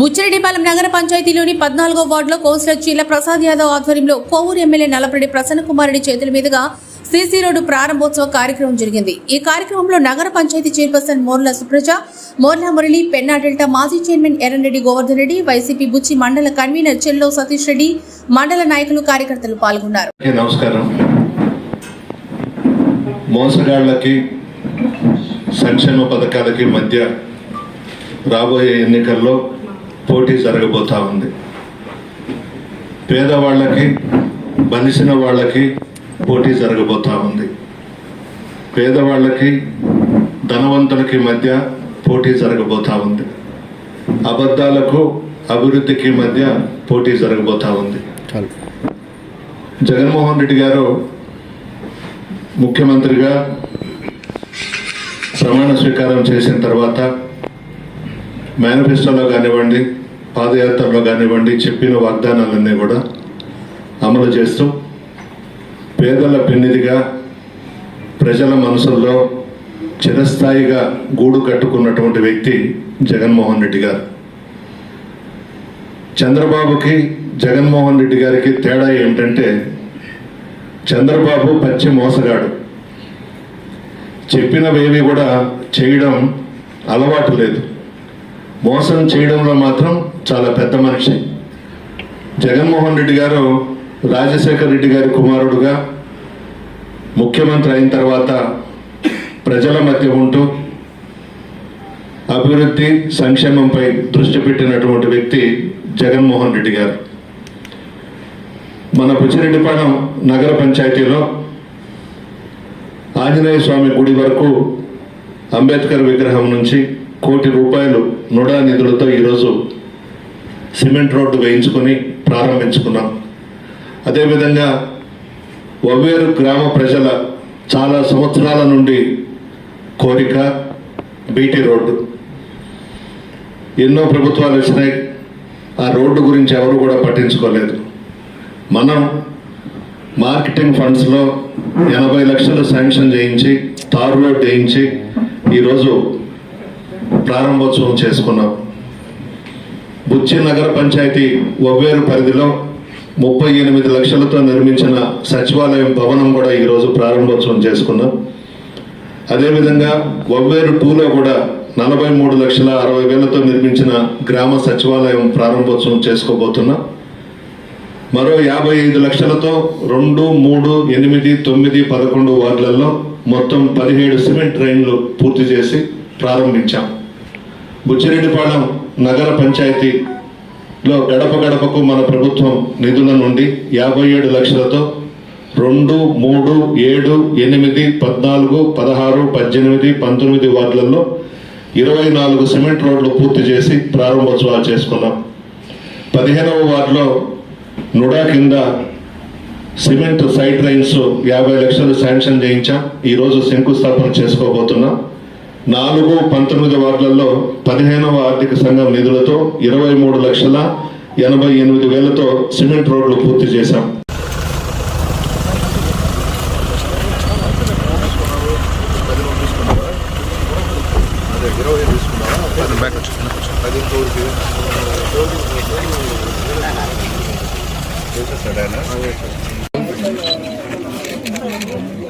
బుచ్చిరెడ్డిపాలెం నగర పంచాయతీలోని పద్నాలుగో వార్డులో కౌన్సిలర్ చీల ప్రసాద్ యాదవ్ ఆధ్వర్యంలో కోవూరు ఎమ్మెల్యే నలపరెడ్డి ప్రసన్న కుమార్ చేతుల మీదుగా సీసీ రోడ్డు ప్రారంభోత్సవ కార్యక్రమం జరిగింది. ఈ కార్యక్రమంలో నగర పంచాయతీ చైర్పర్సన్ మోర్ల సుప్రజ మోర్ల మురళి పెన్నా డెల్టా మాజీ చైర్మన్ ఎర్రన్రెడ్డి గోవర్ధన్ రెడ్డి వైసీపీ బుచ్చి మండల కన్వీనర్ చెల్లో సతీష్ రెడ్డి మండల నాయకులు కార్యకర్తలు పాల్గొన్నారు. నమస్కారం. సంక్షేమ పథకాలకి మధ్య రాబోయే ఎన్నికల్లో పోటీ జరగబోతా ఉంది. పేదవాళ్ళకి బలిసిన వాళ్ళకి పోటీ జరగబోతా ఉంది. పేదవాళ్ళకి ధనవంతులకి మధ్య పోటీ జరగబోతా ఉంది. అబద్ధాలకు అభివృద్ధికి మధ్య పోటీ జరగబోతా ఉంది. జగన్మోహన్ రెడ్డి గారు ముఖ్యమంత్రిగా ప్రమాణ స్వీకారం చేసిన తర్వాత మేనిఫెస్టోలో కానివ్వండి పాదయాత్రలో కానివ్వండి చెప్పిన వాగ్దానాలన్నీ కూడా అమలు చేస్తూ పేదల పెన్నిదిగా ప్రజల మనసుల్లో చిరస్థాయిగా గూడు కట్టుకున్నటువంటి వ్యక్తి జగన్మోహన్ రెడ్డి గారు. చంద్రబాబుకి జగన్మోహన్ రెడ్డి గారికి తేడా ఏమిటంటే చంద్రబాబు పచ్చి మోసగాడు. చెప్పినవేవి కూడా చేయడం అలవాటు లేదు. మోసం చేయడంలో మాత్రం చాలా పెద్ద మనిషి. జగన్మోహన్ రెడ్డి గారు రాజశేఖర్ రెడ్డి గారి కుమారుడుగా ముఖ్యమంత్రి అయిన తర్వాత ప్రజల మధ్య ఉంటూ అభివృద్ధి సంక్షేమంపై దృష్టి పెట్టినటువంటి వ్యక్తి జగన్మోహన్ రెడ్డి గారు. మన బుచ్చిరెడ్డిపాలెం నగర పంచాయతీలో ఆంజనేయ స్వామి గుడి వరకు అంబేద్కర్ విగ్రహం నుంచి కోటి రూపాయలు నుడా నిధులతో ఈరోజు సిమెంట్ రోడ్డు వేయించుకొని ప్రారంభించుకున్నాం. అదేవిధంగా వవ్వేరు గ్రామ ప్రజల చాలా సంవత్సరాల నుండి కోరిక బీటీ రోడ్డు. ఎన్నో ప్రభుత్వాలు వచ్చినాయి. ఆ రోడ్డు గురించి ఎవరు కూడా పట్టించుకోలేదు. మనం మార్కెటింగ్ ఫండ్స్లో ఎనభై లక్షలు శాంక్షన్ చేయించి తారు రోడ్ వేయించి ఈరోజు ప్రారంభోత్సవం చేసుకున్నాం. బుచ్చి నగర పంచాయతీ ఒవ్వేరు పరిధిలో ముప్పై ఎనిమిది లక్షలతో నిర్మించిన సచివాలయం భవనం కూడా ఈరోజు ప్రారంభోత్సవం చేసుకున్నాం. అదేవిధంగా ఒవ్వేరు టూలో కూడా నలభై మూడు లక్షల అరవై వేలతో నిర్మించిన గ్రామ సచివాలయం ప్రారంభోత్సవం చేసుకోబోతున్నాం. మరో యాభై ఐదు లక్షలతో రెండు మూడు ఎనిమిది తొమ్మిది పదకొండు వార్డులలో మొత్తం పదిహేడు సిమెంట్ ట్రైన్లు పూర్తి చేసి ప్రారంభించాం. బుచ్చిరెడ్డిపాళెం నగర పంచాయతీలో గడప గడపకు మన ప్రభుత్వం నిధుల నుండి యాభై ఏడు లక్షలతో రెండు మూడు ఏడు ఎనిమిది పద్నాలుగు పదహారు పద్దెనిమిది పంతొమ్మిది వార్డులలో ఇరవై నాలుగు సిమెంట్ రోడ్లు పూర్తి చేసి ప్రారంభోత్సవాలు చేసుకున్నాం. పదిహేనవ వార్డులో నుడా కింద సిమెంట్ సైడ్ లైన్స్ యాభై లక్షలు శాంక్షన్ చేయించాం. ఈరోజు శంకుస్థాపన చేసుకోబోతున్నాం. నాలుగు పంతొమ్మిది వార్డులలో పదిహేనవ ఆర్థిక సంఘం నిధులతో ఇరవై మూడు లక్షల ఎనభై ఎనిమిది వేలతో సిమెంట్ రోడ్లు పూర్తి చేశాం. అదే ఆయన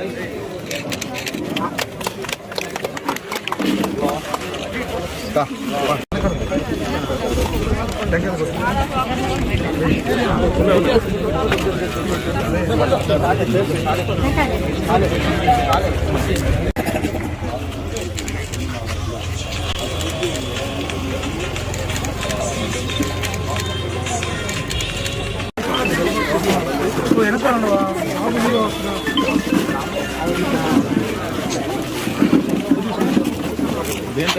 ఎంత